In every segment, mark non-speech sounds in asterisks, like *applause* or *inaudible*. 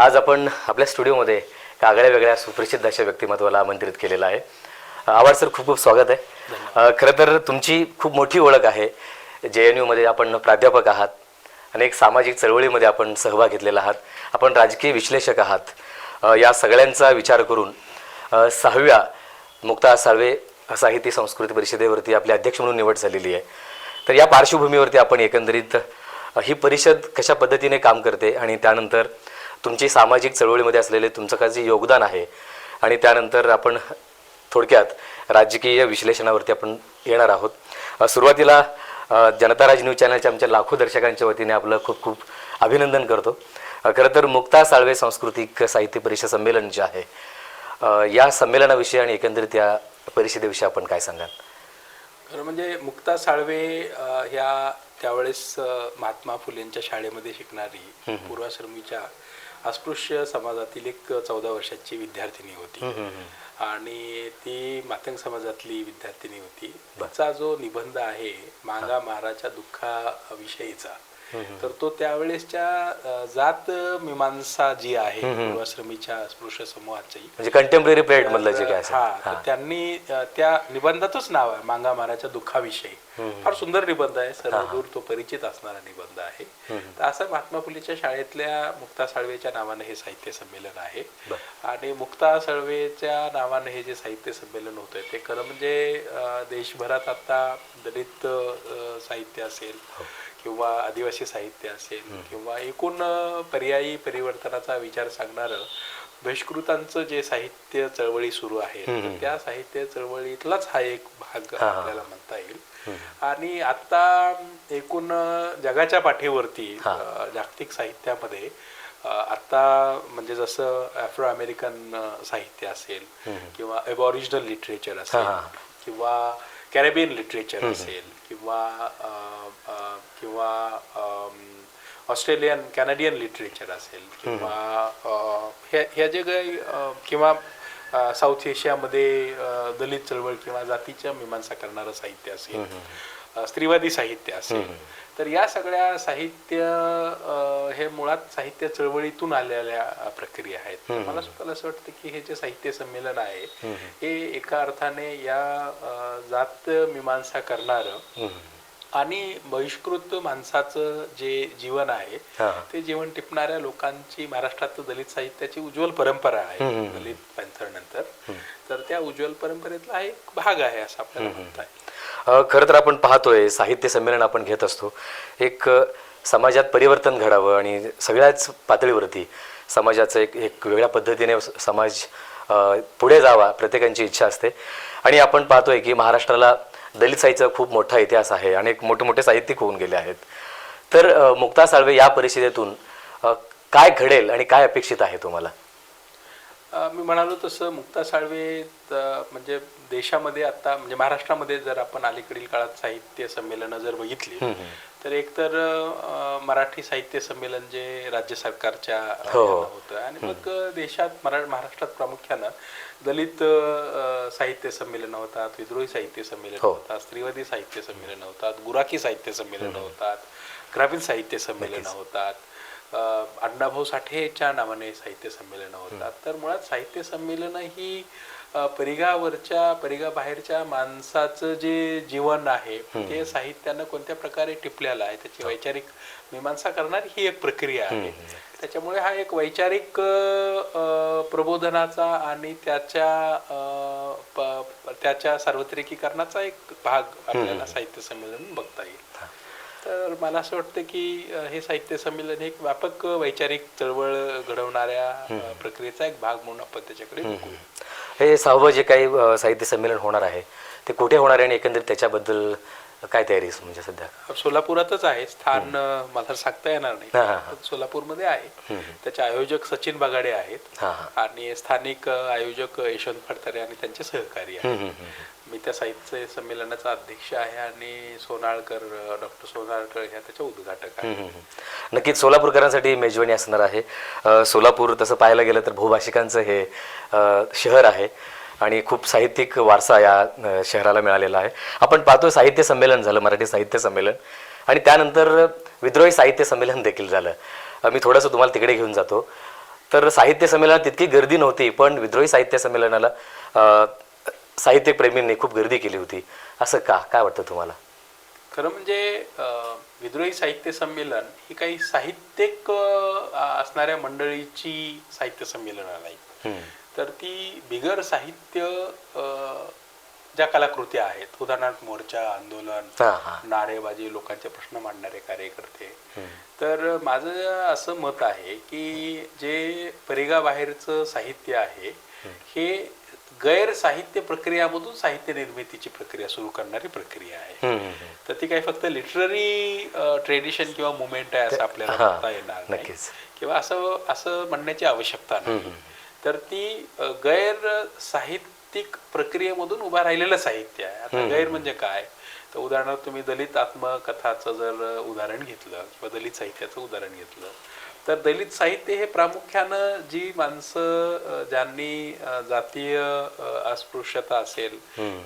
आज आपण आपल्या स्टुडिओमध्ये आगळ्या वेगळ्या सुप्रसिद्ध अशा व्यक्तिमत्वाला आमंत्रित केलेलं आहे. आवाज सर खूप खूप स्वागत आहे. खरं तर तुमची खूप मोठी ओळख आहे. जे एन यूमध्ये आपण प्राध्यापक आहात अनेक सामाजिक चळवळीमध्ये आपण सहभाग घेतलेला आहात. आपण राजकीय विश्लेषक आहात. या सगळ्यांचा विचार करून सहाव्या मुक्ता साळवे साहित्य संस्कृती परिषदेवरती आपले अध्यक्ष म्हणून निवड झालेली आहे. तर या पार्श्वभूमीवरती आपण एकंदरीत ही परिषद कशा पद्धतीने काम करते आणि त्यानंतर तुमची सामाजिक चळवळीमध्ये असलेले तुमचं काय जे योगदान आहे आणि त्यानंतर आपण थोडक्यात राजकीय विश्लेषणावरती आपण येणार आहोत. सुरुवातीला जनता राज न्यूज चॅनलच्या आमच्या लाखो दर्शकांच्या वतीने आपलं खूप खूप अभिनंदन करतो. खरं तर मुक्ता साळवे सांस्कृतिक साहित्य परिषद संमेलन जे आहे या संमेलनाविषयी आणि एकंदरीत या परिषदेविषयी आपण काय सांगाल? खरं म्हणजे मुक्ता साळवे ह्या त्यावेळेस महात्मा फुलेंच्या शाळेमध्ये शिकणारी पूर्वाश्रमीच्या अस्पृश्य समाजातील एक चौदा वर्षाची विद्यार्थिनी होती. आणि ती मातंग समाजातली विद्यार्थिनी होती. तिचा जो निबंध आहे मांगा महाराच्या दुःखाविषयीचा तर तो त्यावेळेसच्या जात मीमांसा जी आहे पूर्वाश्रमीच्या अस्पृश्य समूहाची म्हणजे कंटेम्पररी पिरियड मधलं जे काय हा त्यांनी त्या निबंधातच नाव आहे मांगा महाराच्या दुःखाविषयी. फार सुंदर निबंध आहे सर्वदूर तो परिचित असणारा निबंध आहे. तर असं महात्मा फुलेच्या शाळेतल्या मुक्ता साळवेच्या नावानं हे साहित्य संमेलन आहे. आणि मुक्ता साळवेच्या नावानं हे जे साहित्य संमेलन होत आहे ते खरं म्हणजे देशभरात आता दलित साहित्य असेल किंवा आदिवासी साहित्य असेल किंवा एकूण पर्यायी परिवर्तनाचा विचार सांगणारं बहिष्कृतांचं जे साहित्य चळवळी सुरू आहे त्या साहित्य चळवळीतलाच हा एक भाग आपल्याला म्हणता येईल. आणि आता एकूण जगाच्या पाठीवरती जागतिक साहित्यामध्ये आता म्हणजे जसं आफ्रो अमेरिकन साहित्य असेल किंवा एबॉरिजिनल लिटरेचर असेल किंवा कॅरेबियन लिटरेचर असेल किंवा किंवा ऑस्ट्रेलियन कॅनेडियन लिटरेचर असेल किंवा ह्या ह्या जे काही किंवा साऊथ एशियामध्ये दलित चळवळ किंवा जातीच्या मीमांसा करणारं साहित्य असेल स्त्रीवादी साहित्य असेल तर या सगळ्या साहित्य हे मुळात साहित्य चळवळीतून आलेल्या प्रक्रिया आहेत. मला स्वतःला असं वाटतं की हे जे साहित्य संमेलन आहे हे एका अर्थाने या जात मीमांसा करणारं आणि बहिष्कृत माणसाचं जे जीवन आहे. ते जीवन टिपणाऱ्या लोकांची महाराष्ट्रात दलित साहित्याची उज्ज्वल परंपरा आहे दलित पॅन्थर नंतर तर त्या उज्ज्वल परंपरेतला एक भाग आहे असं आपल्याला म्हणता येईल. खरं तर आपण पाहतोय साहित्य संमेलन आपण घेत असतो. एक समाजात परिवर्तन घडावं आणि सगळ्याच पातळीवरती समाजाचं एक एक वेगळ्या पद्धतीने समाज पुढे जावा प्रत्येकांची इच्छा असते. आणि आपण पाहतोय की महाराष्ट्राला दलित साहित्याचा खूप मोठा इतिहास आहे आणि एक मोठे मोठे साहित्यिक होऊन गेले आहेत. तर मुक्ता साळवे या परिषदेतून काय घडेल आणि काय अपेक्षित आहे तुम्हाला? मी म्हणालो तसं मुक्ता साळवे म्हणजे देशामध्ये आता म्हणजे महाराष्ट्रामध्ये जर आपण अलीकडील काळात साहित्य संमेलनं जर बघितली तर एकतर मराठी साहित्य संमेलन जे राज्य सरकारच्या हो. यानं होतं आणि मग देशात मरा महाराष्ट्रात प्रामुख्यानं दलित साहित्य संमेलनं होतात विद्रोही साहित्य संमेलन हो. होतात स्त्रीवादी साहित्य संमेलनं होतात गुराखी साहित्य संमेलनं होतात ग्रामीण साहित्य संमेलनं होतात. अण्णाभाऊ साठेच्या नावाने साहित्य संमेलनं होतात. तर मुळात साहित्य संमेलनं ही परिघावरच्या परिघाबाहेरच्या माणसाचं जे जीवन आहे ते साहित्यानं कोणत्या प्रकारे टिपलेलं आहे त्याची वैचारिक मीमांसा करणारी ही एक प्रक्रिया आहे. त्याच्यामुळे हा एक वैचारिक प्रबोधनाचा आणि त्याच्या त्याच्या सार्वत्रिकीकरणाचा एक भाग आपल्याला साहित्य संमेलन बघता येईल. तर मला असं वाटतं की हे साहित्य संमेलन हे एक व्यापक वैचारिक चळवळ घडवणाऱ्या प्रक्रियेचा एक भाग म्हणून आपण त्याच्याकडे हे सहावं जे काही साहित्य संमेलन होणार आहे. ते कुठे होणार आहे आणि एकंदरीत त्याच्याबद्दल काय तयारी आहे म्हणजे सध्या? सोलापुरातच आहे. स्थान मला सांगता येणार नाही. सोलापूरमध्ये आहे. त्याचे आयोजक सचिन बगाडे आहेत. आणि स्थानिक आयोजक यशवंत फडतरे आणि त्यांचे सहकारी आहेत. मी त्या साहित्य संमेलनाचा अध्यक्ष आहे आणि सोनाळकर डॉक्टर सोनाळकर ह्या त्याच्या उद्घाटक. नक्कीच सोलापूरकरांसाठी मेजवानी असणार आहे. सोलापूर तसं पाहायला गेलं तर बहुभाषिकांचं हे शहर आहे. आणि खूप साहित्यिक वारसा या शहराला मिळालेला आहे. आपण पाहतो साहित्य संमेलन झालं मराठी साहित्य संमेलन. आणि त्यानंतर विद्रोही साहित्य संमेलन देखील झालं. मी थोडंसं तुम्हाला तिकडे घेऊन जातो. तर साहित्य संमेलनात तितकी गर्दी नव्हती पण विद्रोही साहित्य संमेलनाला अ, साहित्य प्रेमींनी खूप गर्दी केली होती. असं का? काय वाटतं तुम्हाला? खरं म्हणजे विद्रोही साहित्य संमेलन ही काही साहित्यिक असणाऱ्या मंडळीची साहित्य संमेलनं नाही. तर ती बिगर साहित्य ज्या कलाकृती आहेत उदाहरणार्थ मोर्चा आंदोलन नारेबाजी लोकांचे प्रश्न मांडणारे कार्यकर्ते. तर माझं असं मत आहे की जे परिगा बाहेरचं साहित्य आहे हे गैर साहित्य प्रक्रियामधून साहित्य निर्मितीची प्रक्रिया सुरू करणारी प्रक्रिया आहे. तर ती काही फक्त लिटररी ट्रेडिशन किंवा मुवमेंट आहे असं आपल्याला म्हणता येणार नाही. किंवा असं असं म्हणण्याची आवश्यकता नाही. तर ती गैर साहित्यिक प्रक्रियेमधून उभा राहिलेलं साहित्य आहे. आता गैर म्हणजे काय? तर उदाहरणार्थ तुम्ही दलित आत्मकथाचं जर उदाहरण घेतलं किंवा दलित साहित्याचं उदाहरण घेतलं तर दलित साहित्य हे प्रामुख्यानं जी माणसं ज्यांनी जातीय अस्पृश्यता असेल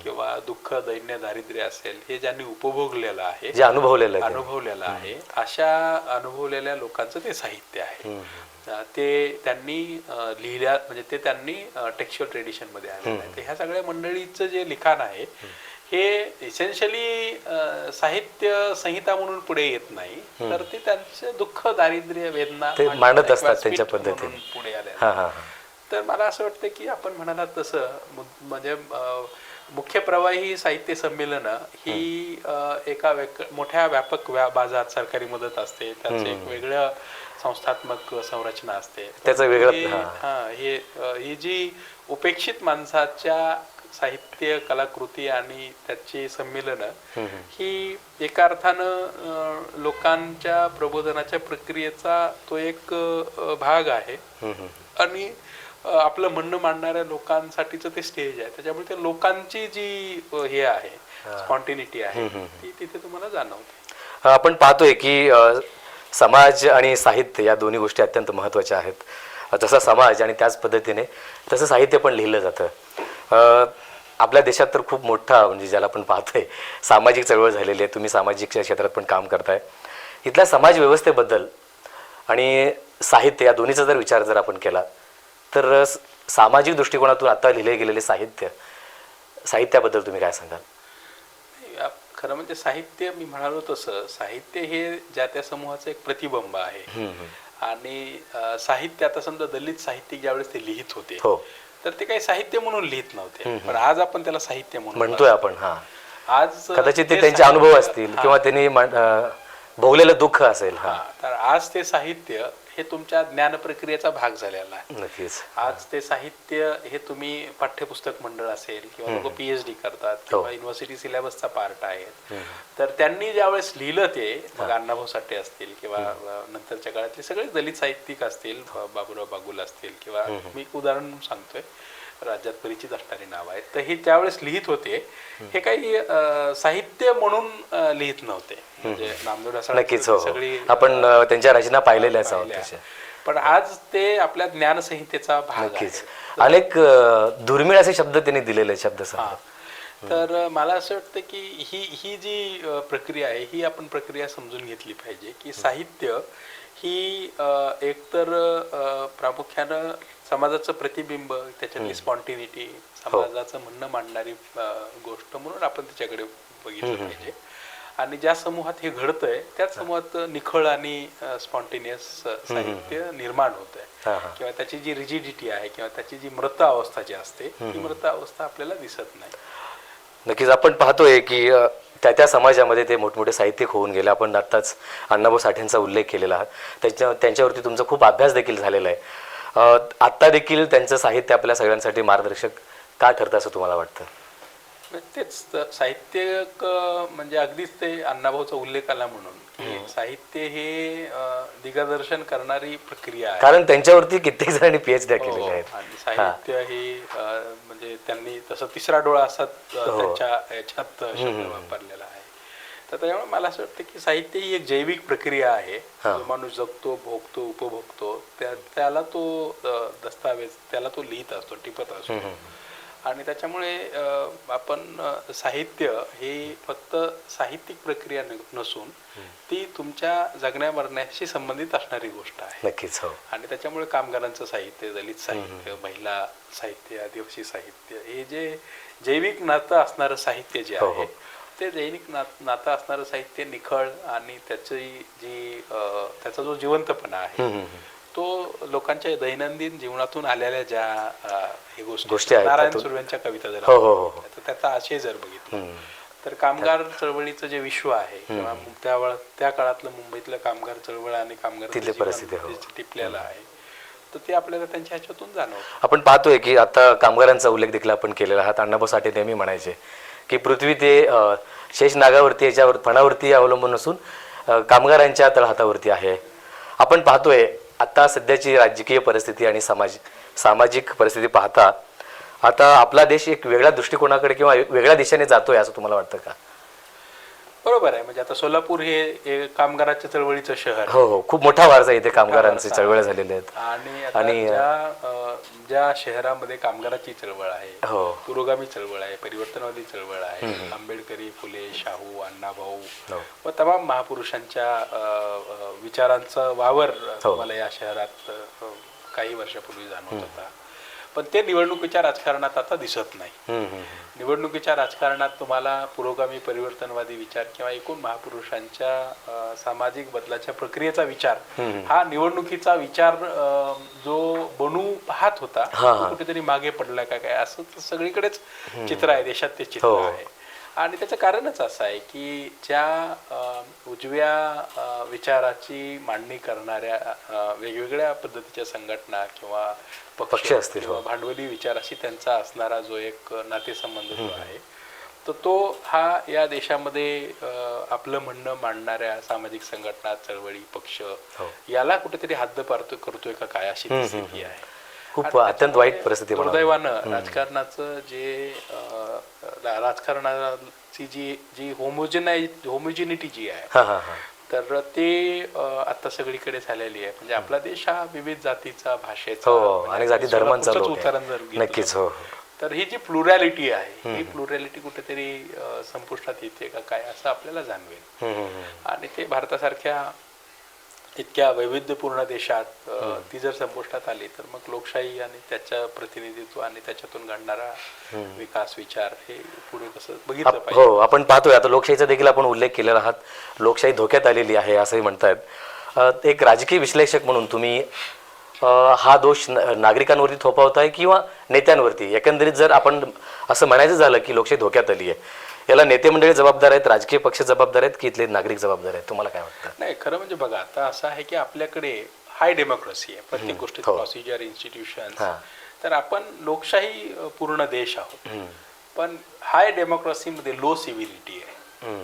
किंवा दुःख दैन्य दारिद्र्य असेल हे ज्यांनी उपभोगलेलं आहे जे अनुभवलेलं. अनुभवलेलं आहे अशा अनुभवलेल्या लोकांचं ते साहित्य आहे. ते त्यांनी लिहिल्या म्हणजे ते त्यांनी टेक्स्च्युअल ट्रेडिशनमध्ये आलेलं आहे. ह्या सगळ्या मंडळीचं जे लिखाण आहे हे इसेन्शियली साहित्य संहिता म्हणून पुढे येत नाही. तर ते त्यांचं दुःख दारिद्र्य वेदना मांडत असतात त्यांच्या पद्धतीने. पुढे आले हा हा हा. तर मला असं वाटतं की आपण म्हणालात तसं म्हणजे मुख्य प्रवाही साहित्य संमेलनं ही एका मोठ्या व्यापक व्या- बाजार सरकारी मदत असते. त्याचं एक वेगळं संस्थात्मक संरचना असते. त्याचं वेगळं- हे- हा. ही जी उपेक्षित माणसाच्या साहित्य कलाकृती आणि त्याची संमेलनं ही एका अर्थानं लोकांच्या प्रबोधनाच्या प्रक्रियेचा तो एक भाग आहे. आणि आपलं म्हणणं मांडणाऱ्या लोकांसाठीच ते स्टेज आहे. त्याच्यामुळे त्या लोकांची जी हे आहे स्पॉन्टिनिटी आहे ती तिथे तुम्हाला जाणवते. आपण पाहतोय की समाज आणि साहित्य या दोन्ही गोष्टी अत्यंत महत्त्वाच्या आहेत. जसा समाज आणि त्याच पद्धतीने तसं साहित्य पण लिहिलं जातं. आपल्या देशात तर खूप मोठा म्हणजे ज्याला आपण पाहतोय सामाजिक चळवळ झालेली आहे तुम्ही सामाजिक क्षेत्रात पण काम करताय. इथल्या समाज व्यवस्थेबद्दल आणि साहित्य या दोन्हीचा जर विचार जर आपण केला तर सामाजिक दृष्टिकोनातून आता लिहिले गेलेले साहित्य साहित्याबद्दल तुम्ही काय सांगाल? खरं म्हणजे साहित्य मी म्हणालो तसं साहित्य हे ज्या त्या समूहाचं एक प्रतिबिंब आहे. आणि साहित्य आता समजा दलित साहित्यिक ज्यावेळेस ते लिहित होते हो. तर ते काही साहित्य म्हणून लिहित नव्हते. पण आज आपण त्याला साहित्य म्हणून म्हणतोय आपण हा. आज कदाचित ते त्यांचे अनुभव असतील किंवा त्यांनी भोगलेलं दुःख असेल हा, तर आज ते साहित्य हे तुमच्या ज्ञान प्रक्रियेचा भाग झालेला आहे. नक्कीच. आज ते साहित्य हे तुम्ही पाठ्यपुस्तक मंडळ असेल किंवा लोक पीएचडी करतात किंवा युनिव्हर्सिटी सिलेबसचा पार्ट आहे तर त्यांनी ज्यावेळेस लिहिलं ते मग अण्णाभाऊ साठे असतील किंवा नंतरच्या काळातले सगळे दलित साहित्यिक असतील बाबुराव बागुल असतील किंवा मी एक उदाहरण सांगतोय. राज्यात परिचित असणारी नाव आहेत तर हे त्यावेळेस लिहित होते हे काही साहित्य म्हणून लिहित नव्हते म्हणजे नामदेव नक्कीच हो हो. सगळी आपण अं, त्यांच्या रचना पाहिलेल्याच आहोत. तशा. पण आज ते आपल्या ज्ञानसंहितेचा भाग आहे नक्कीच अनेक अं, दुर्मिळ असे शब्द त्यांनी दिलेले शब्द हा. तर मला असं वाटतं की ही ही जी अ, प्रक्रिया आहे ही आपण प्रक्रिया समजून घेतली पाहिजे की साहित्य ही अ, एकतर अ, प्रामुख्यानं समाजाचं प्रतिबिंब त्याच्यातली स्पॉन्टिनिटी समाजाचं म्हणणं मांडणारी गोष्ट म्हणून आपण त्याच्याकडे बघितलं पाहिजे. आणि ज्या समूहात हे घडतंय त्याच समूहात निखळ आणि स्पॉन्टेनियस साहित्य निर्माण होत हा, आहे हा. किंवा त्याची जी रिजिडिटी आहे किंवा त्याची जी मृत अवस्था जी असते ती मृत अवस्था आपल्याला दिसत नाही. नक्कीच आपण पाहतोय की त्या त्या समाजामध्ये ते मोठमोठे साहित्यिक होऊन गेले. आपण आत्ताच अण्णाभाऊ साठेंचा उल्लेख केलेला आहे त्याच्या त्यांच्यावरती तुमचा खूप अभ्यास देखील झालेला आहे. आत्ता देखील त्यांचं साहित्य आपल्या सगळ्यांसाठी मार्गदर्शक का ठरतं असं तुम्हाला वाटतं? तेच साहित्यक अं, म्हणजे अगदीच ते अण्णाभाऊचा उल्लेख आला म्हणून साहित्य हे दिग्दर्शन करणारी प्रक्रिया आहे. कारण त्यांच्यावरती कित्येक जणांनी पीएचडी हो, केलेल्या आहेत. आणि साहित्य हे. म्हणजे त्यांनी तसं तिसरा डोळा असा हो. त्यांच्या याच्यात शब्द वापरलेला आहे. तर त्याच्यामुळे मला असं वाटतं की साहित्य ही एक जैविक प्रक्रिया आहे. माणूस जगतो भोगतो उपभोगतो त्या त्याला तो दस्तावेज त्याला तो लिहित असतो टिपत असतो. आणि त्याच्यामुळे आपण साहित्य हे फक्त साहित्यिक प्रक्रिया नसून ती तुमच्या जगण्या मरण्याशी संबंधित असणारी गोष्ट आहे. नक्कीच हो. आणि त्याच्यामुळे कामगारांचं साहित्य दलित साहित्य महिला साहित्य आदिवासी साहित्य हे जे जैविक नातं असणारं साहित्य जे हो, आहे ते जैविक नात नातं असणारं साहित्य निखळ आणि त्याची जी त्याचा जो जिवंतपणा आहे तो लोकांच्या दैनंदिन जीवनातून आलेल्या ज्या हे गोष्टी नारायण सुर्व्यांच्या कविता जर हो, हो, हो, त्याचा आशय जर बघितला तर कामगार चळवळीचं जे विश्व आहे किंवा त्या काळातलं मुंबईतलं कामगार चळवळ आणि कामगार परिस्थिती. टिपलेलं आहे तर ते आपल्याला त्यांच्या ह्याच्यातून जाणवतं. आपण पाहतोय की आता कामगारांचा उल्लेख देखील आपण केलेला आहात. अण्णाभाऊ साठे नेहमी म्हणायचे की पृथ्वी ते शेष नागावरती याच्यावर फणावरती अवलंबून नसून कामगारांच्या तळहातावरती आहे. आपण पाहतोय आता सध्याची राजकीय परिस्थिती आणि समाज सामाजिक परिस्थिती पाहता आता आपला देश एक वेगळ्या दृष्टिकोनाकडे किंवा वेगळ्या दिशेने जातोय असं तुम्हाला वाटतं का? बरोबर आहे. म्हणजे आता सोलापूर हे एक कामगाराच्या चळवळीचं शहर. हो हो. खूप मोठा वारसा इथे कामगारांचे चळवळ झालेले आहेत. आणि ज्या शहरामध्ये कामगाराची चळवळ आहे हो. पुरोगामी चळवळ आहे परिवर्तनवादी चळवळ आहे आंबेडकरी फुले शाहू अण्णाभाऊ हो. व तमाम महापुरुषांच्या विचारांचा वावर हो. मला या शहरात काही वर्षापूर्वी जाणवत होता. पण ते निवडणुकीच्या राजकारणात आता दिसत नाही. निवडणुकीच्या राजकारणात तुम्हाला पुरोगामी परिवर्तनवादी विचार किंवा एकूण महापुरुषांच्या सामाजिक बदलाच्या प्रक्रियेचा विचार हा निवडणुकीचा विचार जो बनू पाहत होता. कुठेतरी मागे पडला का काय असं सगळीकडेच चित्र आहे देशात ते चित्र हो. आहे आणि त्याचं कारणच असं आहे की ज्या उजव्या विचाराची मांडणी करणाऱ्या वेगवेगळ्या पद्धतीच्या संघटना किंवा पक्ष असतील, हो. किंवा भांडवली विचाराशी त्यांचा असणारा जो एक नातेसंबंध जो आहे तर तो हा या देशामध्ये आपलं म्हणणं मांडणाऱ्या सामाजिक संघटना चळवळी पक्ष हो. याला कुठेतरी हद्द पारतो करतोय का काय अशी स्थिती आहे खूप आणि अत्यंत वाईट परिस्थिती. दुर्दैवानं राजकारणाचं जे राजकारणाची जी जी होमोजेनाइ होमोजिनिटी जी आहे हा हा हा. तर ते आता सगळीकडे झालेली आहे. म्हणजे आपला देश हा विविध जातीचा भाषेचा हो म्हणजे आणि जाती धर्मांचा उदाहरण जर नक्कीच हो हो. तर ही जी प्लुरॅलिटी आहे ही प्लुरॅलिटी कुठेतरी संपुष्टात येते का काय असं आपल्याला जाणवेल. आणि ते भारतासारख्या इतक्या वैविध्यपूर्ण देशात ती जर संपुष्टात आली तर मग लोकशाही आणि त्याच्या प्रतिनिधित्व आणि त्याच्यातून घडणारा विकास विचार हे पुढे कसं बघितलं पाहिजे. हो आपण पाहतोय. आता लोकशाहीचा देखील आपण उल्लेख केलेला आहात. लोकशाही धोक्यात आलेली आहे असंही म्हणतायत. एक राजकीय विश्लेषक म्हणून तुम्ही हा दोष नागरिकांवरती थोपवताय किंवा नेत्यांवरती? एकंदरीत जर आपण असं म्हणायचं झालं की लोकशाही धोक्यात आली आहे याला नेते मंडळी जबाबदार आहेत राजकीय पक्ष जबाबदार आहेत की इथले नागरिक जबाबदार आहेत तुम्हाला काय वाटतं नाही खरं म्हणजे बघा आता असं आहे की आपल्याकडे हाय डेमोक्रेसी आहे प्रत्येक गोष्टीत. प्रोसिजर इन्स्टिट्यूशन हां. तर आपण लोकशाही पूर्ण देश आहोत. पण हाय डेमोक्रेसीमध्ये लो सिव्हिलिटी आहे.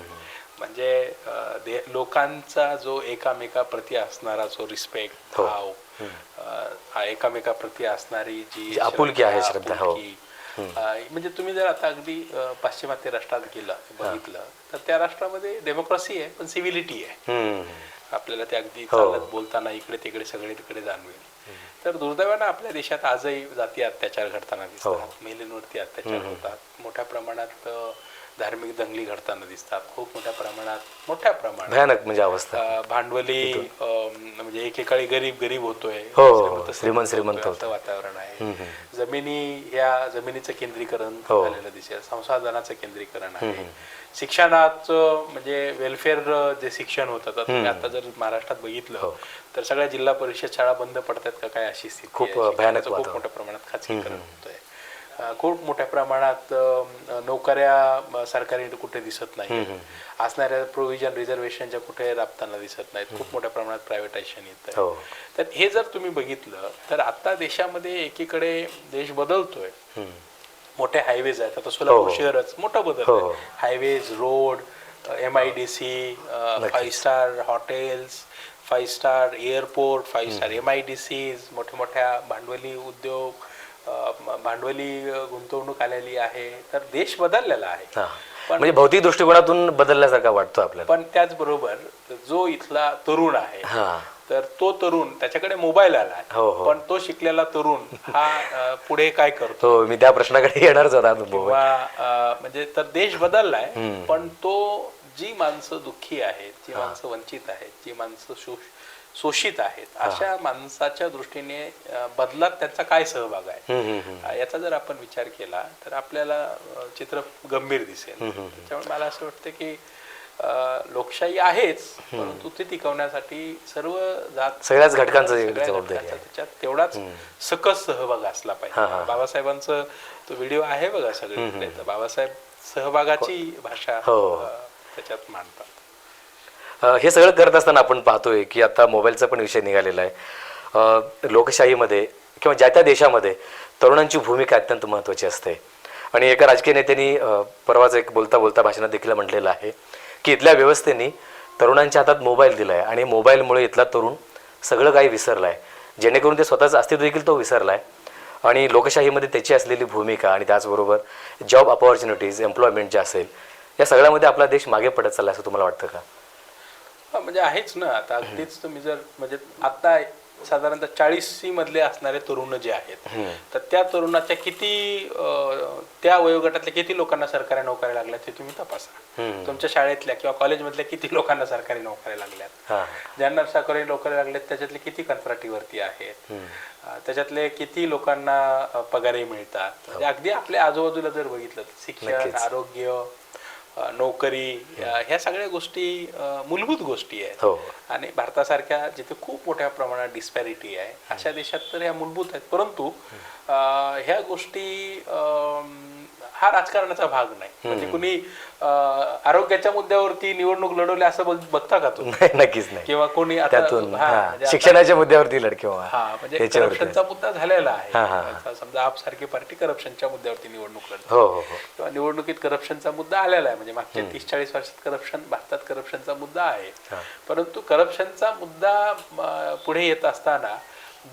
म्हणजे लोकांचा जो एकामेकाप्रती असणारा जो रिस्पेक्ट हो. भाव एकामेकाप्रती असणारी जी आपुलकी आहे, श्रद्धा, हो. म्हणजे तुम्ही जर आता अगदी पाश्चिमात्य राष्ट्रात गेला बघितलं तर त्या राष्ट्रामध्ये डेमोक्रेसी आहे पण सिव्हिलिटी आहे. आपल्याला ते अगदी हो. चालत बोलताना इकडे तिकडे सगळे तिकडे जाणवेल. तर दुर्दैवानं आपल्या देशात आजही जाती अत्याचार घडताना हो. दिसतात. महिलांवरती अत्याचार होतात. मोठ्या प्रमाणात धार्मिक दंगली घडताना दिसतात. खूप मोठ्या प्रमाणात मोठ्या प्रमाणात. भयानक म्हणजे अवस्था. भांडवली म्हणजे एकेकाळी गरीब गरीब होतोय. हो, श्रीमंत श्रीमंत श्रीमंत वातावरण आहे. जमिनी या जमिनीचं केंद्रीकरण हो. झालेलं दिसेल संसाधनाचं केंद्रीकरण आहे. शिक्षणाचं म्हणजे वेलफेअर जे शिक्षण होतं तुम्ही आता जर महाराष्ट्रात बघितलं तर सगळ्या जिल्हा परिषद शाळा बंद पडतात का? काय अशी स्थिती खूप. भयानक खूप. मोठ्या प्रमाणात खाजगीकरण होतंय. खूप मोठ्या प्रमाणात नोकऱ्या सरकारी कुठे दिसत नाही असणाऱ्या प्रोव्हिजन रिझर्वेशनच्या कुठे राबताना दिसत नाहीत. खूप मोठ्या प्रमाणात प्रायव्हेटायझेशन येत आहे. हो. तर हे जर तुम्ही बघितलं तर आता देशामध्ये एकीकडे देश बदलतोय. मोठे हायवेज आहेत. आता सोलापूर हो. शहरच मोठं बदल हो, हो. Highways road M I D C five star hotels five star airport five star M I D Cs मोठ्या मोठ्या भांडवली उद्योग भांडवली गुंतवणूक आलेली आहे. तर देश बदललेला आहे. म्हणजे भौतिक दृष्टिकोनातून बदलल्यासारखा वाटतो आपल्याला. पण त्याचबरोबर जो इथला तरुण आहे तर तो तरुण त्याच्याकडे मोबाईल आलाय हो, हो. पण तो शिकलेला तरुण हा पुढे काय करतो? हो मी त्या प्रश्नाकडे येणारच होता अं, म्हणजे तर देश बदललाय पण तो जी माणसं दुःखी आहेत जी माणसं वंचित आहेत जी माणसं शोष शोषित आहेत. अशा माणसाच्या दृष्टीने बदलात त्यांचा काय सहभाग आहे? याचा जर आपण विचार केला तर आपल्याला चित्र गंभीर दिसेल. त्याच्यामुळे मला असं वाटतं की लोकशाही आहेच परंतु ती टिकवण्यासाठी सर्व जात सगळ्याच घटकांचं त्याच्यात तेवढाच सकस सहभाग असला पाहिजे. बाबासाहेबांचं तो व्हिडिओ आहे बघा तर बाबासाहेब सहभागाची भाषा हो. त्याच्यात मांडतात. हे सगळं करत असताना आपण पाहतोय की आता मोबाईलचा पण विषय निघालेला आहे. लोकशाहीमध्ये किंवा ज्या त्या देशामध्ये तरुणांची भूमिका अत्यंत महत्त्वाची असते. आणि एका राजकीय नेत्यांनी परवाच एक बोलता बोलता भाषणात देखील म्हटलेलं आहे की इथल्या व्यवस्थेने तरुणांच्या हातात मोबाईल दिला आहे आणि मोबाईलमुळे इथला तरुण सगळं काही विसरला आहे जेणेकरून ते स्वतःचं अस्तित्व देखील तो विसरला आहे आणि लोकशाहीमध्ये त्याची असलेली भूमिका आणि त्याचबरोबर जॉब अपॉर्च्युनिटीज एम्प्लॉयमेंट जे असेल या सगळ्यामध्ये आपला देश मागे पडत चालला असं तुम्हाला वाटतं का? म्हणजे आहेच ना. आता अगदीच तुम्ही जर म्हणजे आता साधारणतः चाळीसी मधले असणारे तरुण जे आहेत तर त्या तरुणाच्या किती अं, त्या वयोगटातल्या किती लोकांना सरकारी नोकऱ्या लागल्या ते तुम्ही तपासा. तुमच्या शाळेतल्या किंवा कॉलेजमधल्या किती लोकांना सरकारी नोकऱ्या लागल्यात हां. ज्यांना सरकारी नोकऱ्या लागल्यात त्याच्यातले किती कंत्राटीवरती आहेत? अं, त्याच्यातले किती लोकांना अं, पगारही मिळतात? म्हणजे अगदी आपल्या आजूबाजूला जर बघितलं तर शिक्षण आरोग्य नोकरी अं, ह्या सगळ्या गोष्टी मूलभूत गोष्टी आहेत. हो. आणि भारतासारख्या जिथे खूप मोठ्या प्रमाणात डिस्पॅरिटी आहे अशा देशात तर ह्या मूलभूत आहेत. परंतु ह्या गोष्टी हा राजकारणाचा भाग नाही. म्हणजे कुणी आरोग्याच्या मुद्द्यावरती निवडणूक लढवली असं बघ- बघता का तुम्ही? नक्कीच नाही. किंवा कोणी म्हणजे शिक्षणाच्या मुद्द्यावरती लढ किंवा हा म्हणजे करप्शनचा मुद्दा झालेला आहे. समजा आप सारखी पार्टी करप्शनच्या मुद्द्यावरती निवडणूक लढते. हो हो हो. किंवा निवडणुकीत करप्शनचा मुद्दा आलेला आहे. म्हणजे मागच्या तीस चाळीस वर्षात करप्शन भारतात करप्शनचा मुद्दा आहे. परंतु करप्शनचा मुद्दा पुढे येत असताना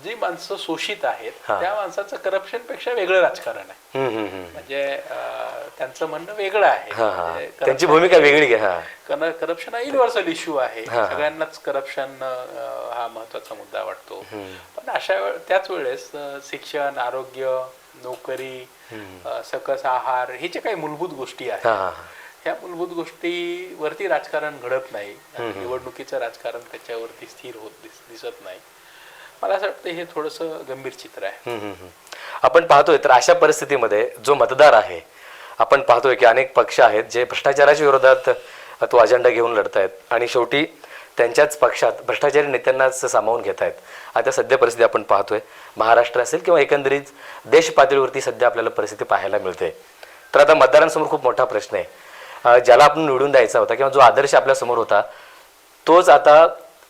जी माणसं शोषित आहेत त्या माणसाचं करप्शनपेक्षा वेगळं राजकारण आहे. म्हणजे त्यांचं म्हणणं वेगळं आहे. म्हणजे त्यांची भूमिका वेगळी आहे करप्शन हा युनिव्हर्सल इश्यू आहे. सगळ्यांनाच करप्शन हा महत्त्वाचा मुद्दा वाटतो. पण अशा वेळ त्याच वेळेस शिक्षण आरोग्य नोकरी सकस आहार हे जे काही मूलभूत गोष्टी आहेत. ह्या मूलभूत गोष्टीवरती राजकारण घडत नाही. निवडणुकीचं राजकारण त्याच्यावरती स्थिर होत दिस- दिसत नाही. मला असं वाटतं हे थोडंसं गंभीर चित्र आहे. आपण पाहतोय तर अशा परिस्थितीमध्ये जो मतदार आहे आपण पाहतोय की अनेक पक्ष आहेत जे भ्रष्टाचाराच्या विरोधात तो अजेंडा घेऊन लढतायत. आणि शेवटी त्यांच्याच पक्षात भ्रष्टाचारी नेत्यांनाच सामावून घेत आहेत आता सध्या परिस्थिती आपण पाहतोय. महाराष्ट्र असेल किंवा एकंदरीत देश पातळीवरती सध्या आपल्याला परिस्थिती पाहायला मिळते. तर आता मतदारांसमोर खूप मोठा प्रश्न आहे. ज्याला आपण निवडून द्यायचा होता किंवा जो आदर्श आपल्यासमोर होता तोच आता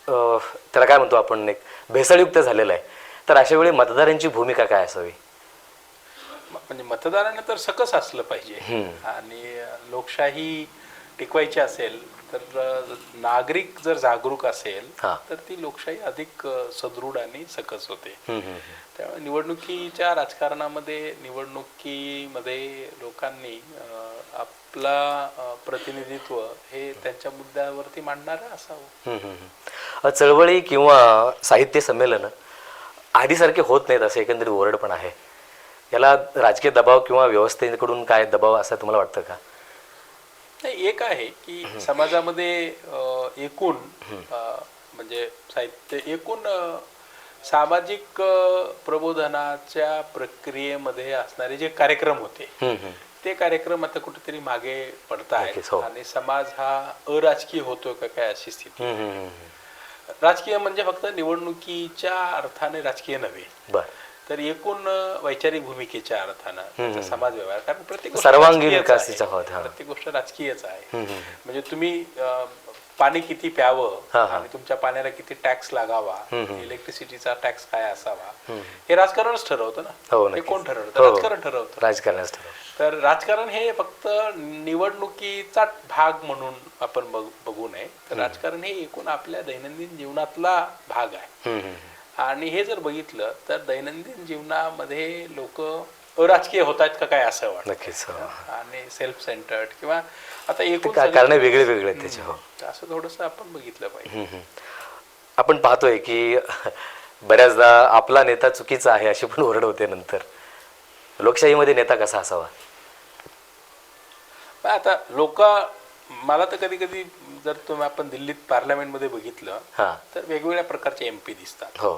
त्याला काय म्हणतो आपण एक भेसळयुक्त झालेला आहे. तर अशा वेळी मतदारांची भूमिका काय असावी? म्हणजे मतदारांना तर सकस असलं पाहिजे. आणि लोकशाही टिकवायची असेल तर नागरिक जर जागरूक असेल. तर ती लोकशाही अधिक सदृढ आणि सकस होते. त्यामुळे निवडणुकीच्या राजकारणामध्ये निवडणुकीमध्ये लोकांनी आपला प्रतिनिधित्व हे त्यांच्या मुद्द्यावरती मांडणारं असावं. चळवळी किंवा साहित्य संमेलन आधीसारखे होत नाहीत असं एकंदरीत ओरड पण आहे. याला राजकीय दबाव किंवा व्यवस्थेकडून काय दबाव असं तुम्हाला वाटतं का? नाही एक आहे की समाजामध्ये एकूण म्हणजे साहित्य एकूण सामाजिक प्रबोधनाच्या प्रक्रियेमध्ये असणारे जे कार्यक्रम होते. ते कार्यक्रम आता कुठेतरी मागे पडतायत हो. आणि समाज हा अराजकीय होतोय का काय अशी स्थिती. राजकीय म्हणजे फक्त निवडणुकीच्या अर्थाने राजकीय नव्हे तर एकूण वैचारिक भूमिकेच्या अर्थानं समाज व्यवहार. कारण प्रत्येक सर्वांगीण विकासाचा. प्रत्येक गोष्ट राजकीयच आहे. म्हणजे तुम्ही पाणी किती प्यावं. आणि तुमच्या पाण्याला किती टॅक्स लागावा इलेक्ट्रिसिटीचा टॅक्स काय असावा हे राजकारणच ठरवतं ना. हो, हे. कोण ठरवतं? हो. राजकारण ठरवतं. राजकारणाचं ठरव तर राजकारण हे फक्त निवडणुकीचा भाग म्हणून आपण बघ- नये. तर राजकारण हे एकूण आपल्या दैनंदिन जीवनातला भाग आहे. आणि हे जर बघितलं तर दैनंदिन जीवनामध्ये लोक अराजकीय होत आहेत का काय असं वाटतं? नक्कीच हो. आणि सेल्फ सेंटर्ड किंवा आता एकूण का- सगळी- कारणं वेगळे वेगळे त्याचे हो. असं थोडस आपण बघितलं पाहिजे. आपण पाहतोय की बऱ्याचदा आपला नेता चुकीचा आहे अशी पण ओरड होते नंतर. लोकशाहीमध्ये नेता कसा असावा? आता लोक मला तर कधी कधी जर तुम्ही आपण दिल्लीत पार्लमेंटमध्ये बघितलं हा. तर वेगवेगळ्या प्रकारचे एम पी दिसतात. हो.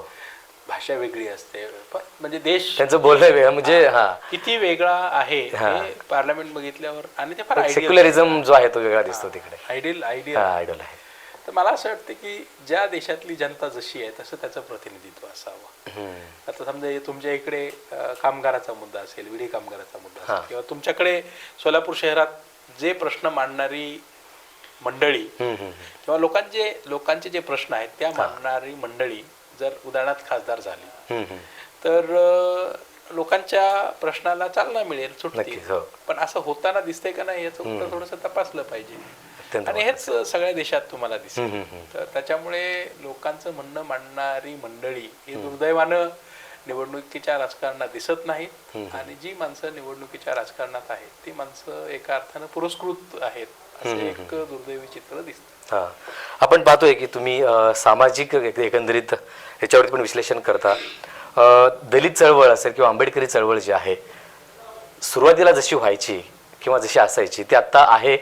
भाषा वेगळी असते पण म्हणजे देश त्यांचं बोलणं वेगळं म्हणजे हा. किती वेगळा आहे हा. पार्लमेंट बघितल्यावर आणि ते फार सेक्युलरिझम जो आहे तो वेगळा दिसतो तिकडे. आयडियल आयडियल हा आयडल आहे. तर मला असं वाटतं की ज्या देशातली जनता जशी आहे तसं त्याचं प्रतिनिधित्व असावं. आता समजा हे तुमच्या इकडे कामगाराचा मुद्दा असेल विडी कामगाराचा मुद्दा असेल किंवा तुमच्याकडे सोलापूर शहरात जे प्रश्न मांडणारी मंडळी. किंवा लोकांचे लोकांचे जे प्रश्न आहेत त्या मांडणारी मंडळी जर उदाहरणार्थ खासदार झाली. तर लोकांच्या प्रश्नाला चालना मिळेल सुटतील. नक्कीच, हो. पण असं होताना दिसतंय का नाही याचं उत्तर थोडंसं तपासलं पाहिजे. आणि हेच सगळ्या देशात तुम्हाला दिसेल हम्म, तर त्याच्यामुळे लोकांचं म्हणणं मांडणारी मंडळी ही दुर्दैवानं निवडणुकीच्या राजकारणात दिसत नाहीत आणि जी माणसं निवडणुकीच्या राजकारणात आहेत ती माणसं एका अर्थानं पुरस्कृत आहेत. असे एक दुर्दैवी चित्र दिसतं. हा. आपण पाहतोय की तुम्ही अ, सामाजिक एक- एकंदरीत याच्यावरती पण विश्लेषण करता. अ, दलित चळवळ असेल किंवा आंबेडकरी चळवळ जी आहे सुरुवातीला जशी व्हायची किंवा जशी असायची ती आत्ता आहे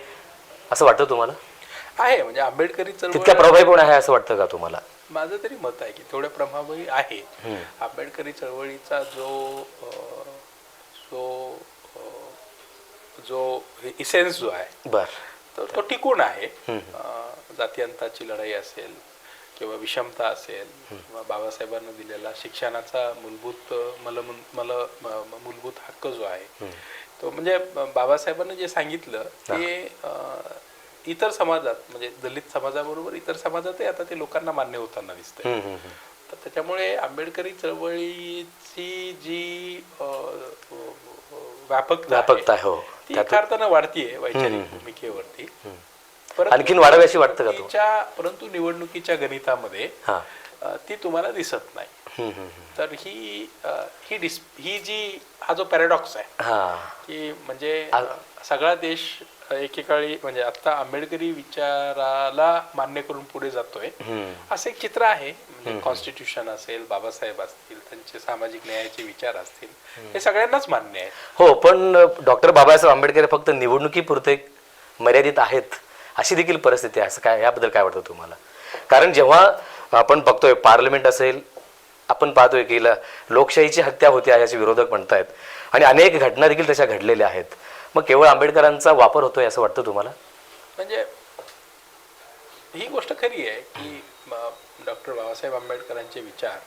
असं वाटतं तुम्हाला? आहे म्हणजे आंबेडकरी चळवळ तितक्या प्रभावी पण आहे असं वाटतं का तुम्हाला? माझं तरी मत आहे की तेवढ्या प्रभावी आहे. आंबेडकरी चळवळीचा जो अं, जो अं, जो इसेन्स जो आहे बर. तर तो टिकून आहे. अं, जातीअंताची लढाई असेल किंवा विषमता असेल किंवा बाबासाहेबांनी दिलेला शिक्षणाचा मूलभूत मल मल मूलभूत हक्क जो आहे तो म्हणजे बाबासाहेबांनी जे सांगितलं ते इतर समाजात म्हणजे दलित समाजाबरोबर इतर समाजातही आता ते लोकांना मान्य होताना दिसतंय. तर त्याच्यामुळे आंबेडकरी चळवळीची जी व्यापकता व्यापकता आहे, हो. ती अर्थानं वाढतीये वैचारिक भूमिकेवरती. आणखीन वाढावी अशी वाटतं का तुम्हाला निवडणुकीच्या परंतु निवडणुकीच्या गणितामध्ये ती तुम्हाला दिसत नाही. तर ही ही डिस ही जी हा जो पॅराडॉक्स आहे हा. की म्हणजे सगळा देश एकेकाळी म्हणजे आता आंबेडकरी विचाराला मान्य करून पुढे जातोय. असं एक चित्र आहे. म्हणजे कॉन्स्टिट्यूशन असेल बाबासाहेब असतील त्यांचे सामाजिक न्यायाचे विचार असतील हे सगळ्यांनाच मान्य आहे. हो पण डॉक्टर बाबासाहेब आंबेडकर फक्त निवडणुकीपुरते मर्यादित आहेत अशी देखील परिस्थिती आहे. असं काय याबद्दल काय वाटतं तुम्हाला? कारण जेव्हा आपण बघतोय पार्लमेंट असेल आपण पाहतोय की लोकशाहीची हत्या होते असे विरोधक म्हणतायत. आणि अनेक घटना देखील तशा घडलेल्या आहेत. मग केवळ आंबेडकरांचा वापर होतोय असं वाटतं तुम्हाला? म्हणजे ही गोष्ट खरी आहे की डॉक्टर बाबासाहेब आंबेडकरांचे विचार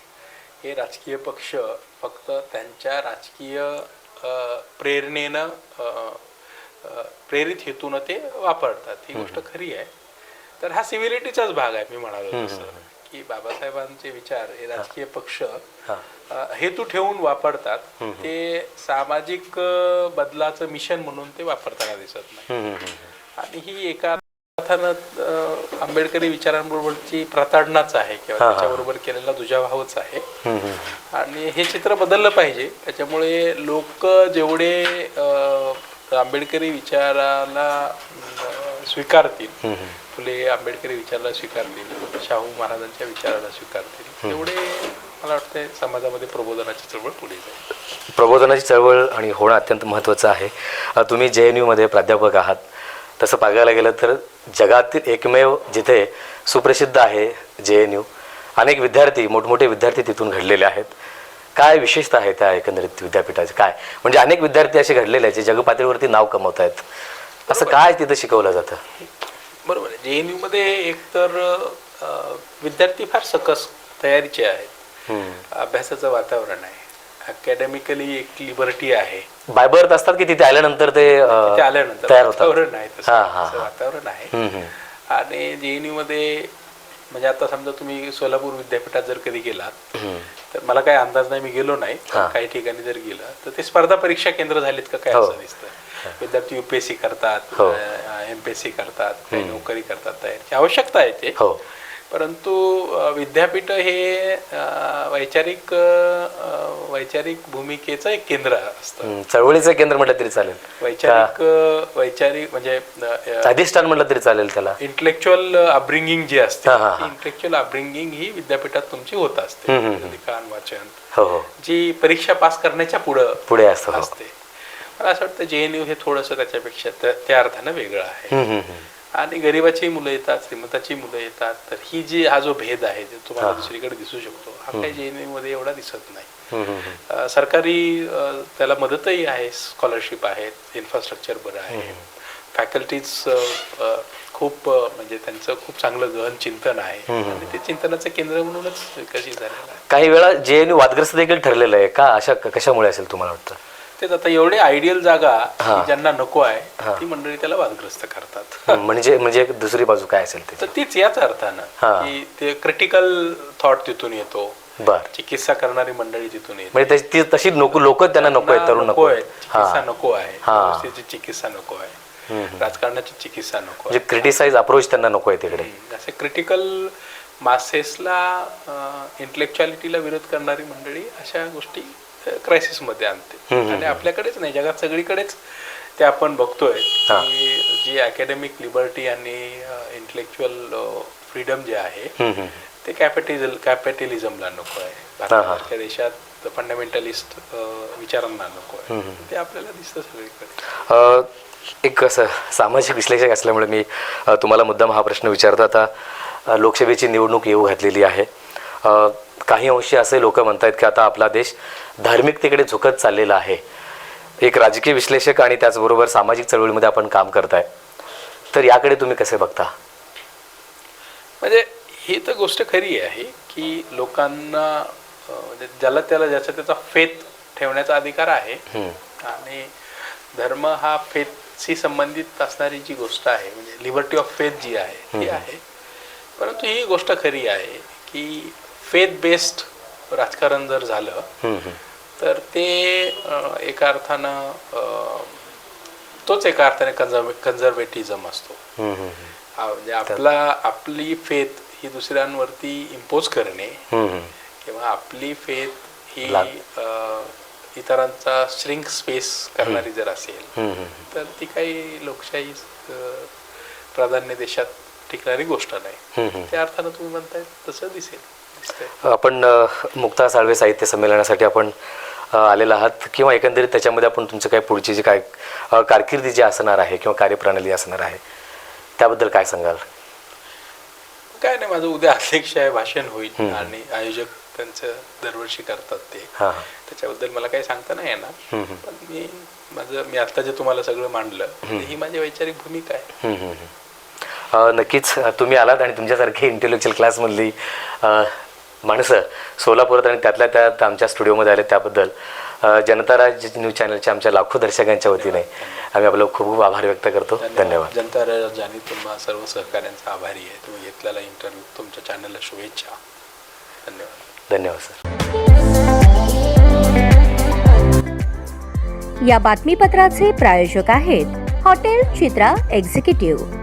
हे राजकीय पक्ष फक्त त्यांच्या राजकीय प्रेरणेनं प्रेरित हेतून ते वापरतात. ही गोष्ट खरी आहे. तर हा सिव्हिलिटीचाच भाग आहे मी म्हणालो तसं. की बाबासाहेबांचे विचार हे राजकीय पक्ष हा. हेतू ठेवून वापरतात. ते सामाजिक बदलाचं मिशन म्हणून ते वापरताना दिसत नाही. आणि ही एका अर्थानं आंबेडकरी विचारांबरोबरची प्रताडणाच आहे किंवा त्याच्याबरोबर केलेला दुजाभावच आहे. आणि हे चित्र बदललं पाहिजे. त्याच्यामुळे लोक जेवढे आंबेडकरी विचाराला स्वीकारतील फुले आंबेडकरी विचाराला स्वीकारतील शाहू महाराजांच्या विचाराला स्वीकारतील. तेवढे मला वाटतं समाजामध्ये प्रबोधनाची चळवळ पुढे जाईल प्रबोधनाची चळवळ आणि होणं अत्यंत महत्त्वाचं आहे. तुम्ही जे एन यूमध्ये प्राध्यापक आहात तसं बघायला गेलं तर जगातील एकमेव जिथे सुप्रसिद्ध आहे जे एन यू अनेक विद्यार्थी मोठमोठे विद्यार्थी तिथून घडलेले आहेत. काय विशेषता आहे त्या एकंदरीत विद्यापीठाचे? काय? म्हणजे अनेक विद्यार्थी असे घडलेले आहेत जे जगपातळीवरती नाव कमवत आहेत असं काय तिथं शिकवलं जातं? बरोबर आहे जे एन यूमध्ये एकतर विद्यार्थी फार सकस तयारीचे आहेत. अभ्यासाचं वातावरण आहे अकॅडमिकली एक लिबर्टी आहे बाय बर्थ असतात की तिथे आल्यानंतर ते आल्यानंतर वातावरण आहे तसं वातावरण आहे. आणि जे एनमध्ये म्हणजे आता समजा तुम्ही सोलापूर विद्यापीठात जर कधी गेलात. तर मला काही अंदाज नाही मी गेलो नाही. काही ठिकाणी जर गेलं तर ते स्पर्धा परीक्षा केंद्र झालीत का काय हो. असं दिसतं *laughs* विद्यार्थी युपीएससी करतात हो. एमपीएससी करतात काही नोकरी करतात तयारी आवश्यकता आहे ते. हो. परंतु विद्यापीठ हे वैचारिक वैचारिक भूमिकेचं एक केंद्र असतं. चळवळीचं केंद्र म्हटलं तरी चालेल. वैचारिक वैचारिक म्हणजे अधिष्ठान म्हटलं तरी चालेल त्याला. इंटलेक्च्युअल अपब्रिंगिंग जी असते. इंटलेक्च्युअल अपब्रिंगिंग ही. विद्यापीठात तुमची होत असते. लिखाण वाचन. हो हो. जी परीक्षा पास करण्याच्या पुढं पुढे हो. असते. मला असं वाटतं जे एन यू हे थोडंसं त्याच्यापेक्षा त्या- अर्थानं वेगळं आहे. आणि गरिबाची मुलं येतात श्रीमंताची मुलं येतात. तर ही जी हा जो भेद आहे जो तुम्हाला दुसरीकडे दिसू शकतो हा काही जे एन यू मध्ये एवढा दिसत नाही. सरकारी त्याला मदतही आहे स्कॉलरशिप आहेत इन्फ्रास्ट्रक्चर बरं आहे. फॅकल्टीज खूप म्हणजे त्यांचं खूप चांगलं गहन चिंतन आहे. आणि ते चिंतनाचं केंद्र म्हणूनच विकसित झालेलं आहे. काही वेळा जे एन यू वादग्रस्त देखील ठरलेलं आहे का? अशा कशामुळे असेल तुम्हाला वाटतं? तेच आता एवढे आयडियल जागा की ज्यांना नको आहे ती मंडळी त्याला वादग्रस्त करतात. म्हणजे म्हणजे दुसरी बाजू काय असेल तर तीच? याच अर्थानं. की ते क्रिटिकल थॉट तिथून येतो. बर. चिकित्सा करणारी मंडळी तिथून येते. म्हणजे तशी- नको लोक त्यांना नको आहेत तरुण नको आहे. चिकित्सा नको आहे. चिकित्सा नको आहे. राजकारणाची चिकित्सा नको आहे. म्हणजे क्रिटिसाइज अप्रोच त्यांना नको आहे तिकडे. असे क्रिटिकल मासेसला इंटलेक्च्युअलिटीला विरोध करणारी मंडळी अशा गोष्टी क्रायसिसमध्ये आणते आणि आपल्याकडेच नाही जगात सगळीकडेच ते आपण बघतोय. की जी अकॅडमिक लिबर्टी आणि इंटलेक्च्युअल फ्रीडम जे आहे. ते कॅपिटलिझम कॅपिटलिझमला नको आहे. भारतासारख्या देशात फंडामेंटलिस्ट विचारांना नको आहे. ते आपल्याला दिसतं सगळीकडे. एक असं सामाजिक विश्लेषक असल्यामुळे मी तुम्हाला मुद्दाम हा प्रश्न विचारतो. आता लोकसभेची निवडणूक येऊ घातलेली आहे. काही अंशी असे लोक म्हणतात की आता आपला देश धार्मिकतेकडे झुकत चाललेला आहे. एक राजकीय विश्लेषक आणि त्याचबरोबर सामाजिक चळवळीमध्ये आपण काम करताय. तर याकडे तुम्ही कसे बघता? म्हणजे ही तर गोष्ट खरी आहे की लोकांना म्हणजे ज्याला त्याला ज्याचा त्याचा फेथ ठेवण्याचा अधिकार आहे. आणि धर्म हा फेथशी संबंधित असणारी जी गोष्ट आहे म्हणजे लिबर्टी ऑफ फेथ जी आहे ती आहे. परंतु ही गोष्ट खरी आहे की फेथ बेस्ड राजकारण जर झालं. तर ते एका अर्थानं तोच एका अर्थाने कन्झर्व कन्झर्वेटिझम असतो हा, म्हणजे आपला आपली फेथ ही दुसऱ्यांवरती इम्पोज करणे. किंवा आपली फेथ ही इतरांचा श्रिंक स्पेस करणारी जर असेल. तर ती काही लोकशाही प्राधान्य देशात टिकणारी गोष्ट नाही. त्या अर्थानं तुम्ही म्हणताय तसं दिसेल आपण मुक्ता साळवे साहित्य संमेलनासाठी आपण आलेला आहात किंवा एकंदरीत त्याच्यामध्ये आपण तुमचं काय पुढची जी काय कारकिर्दी जी असणार आहे किंवा कार्यप्रणाली असणार आहे त्याबद्दल काय सांगाल? काय नाही माझं उद्या अध्यक्ष आहे भाषण होईल आणि आयोजक त्यांचं दरवर्षी करतात ते. त्याच्याबद्दल मला काही सांगता नाही येणार. पण मी माझं मी आता जे तुम्हाला सगळं मांडलं ही माझी वैचारिक भूमिका आहे. नक्कीच तुम्ही आलात आणि तुमच्यासारखी इंटेलेक्च्युअल क्लासमधली माणसं सोलापुरात आणि त्यातल्या त्यात आमच्या स्टुडिओमध्ये आले त्याबद्दल जनता राज न्यूज चॅनलच्या आमच्या लाखो दर्शकांच्या वतीने आम्ही आपलं खूप खूप आभार व्यक्त करतो. धन्यवाद. जनता जाणी तुम्हा सर्व सहकाऱ्यांचा आभारी आहे. तुम्ही घेतलेला इंटरव्ह्यू तुमच्या चॅनलला शुभेच्छा. धन्यवाद. धन्यवाद सर. या बातमीपत्राचे प्रायोजक आहेत हॉटेल चित्रा एक्झिक्युटिव्ह.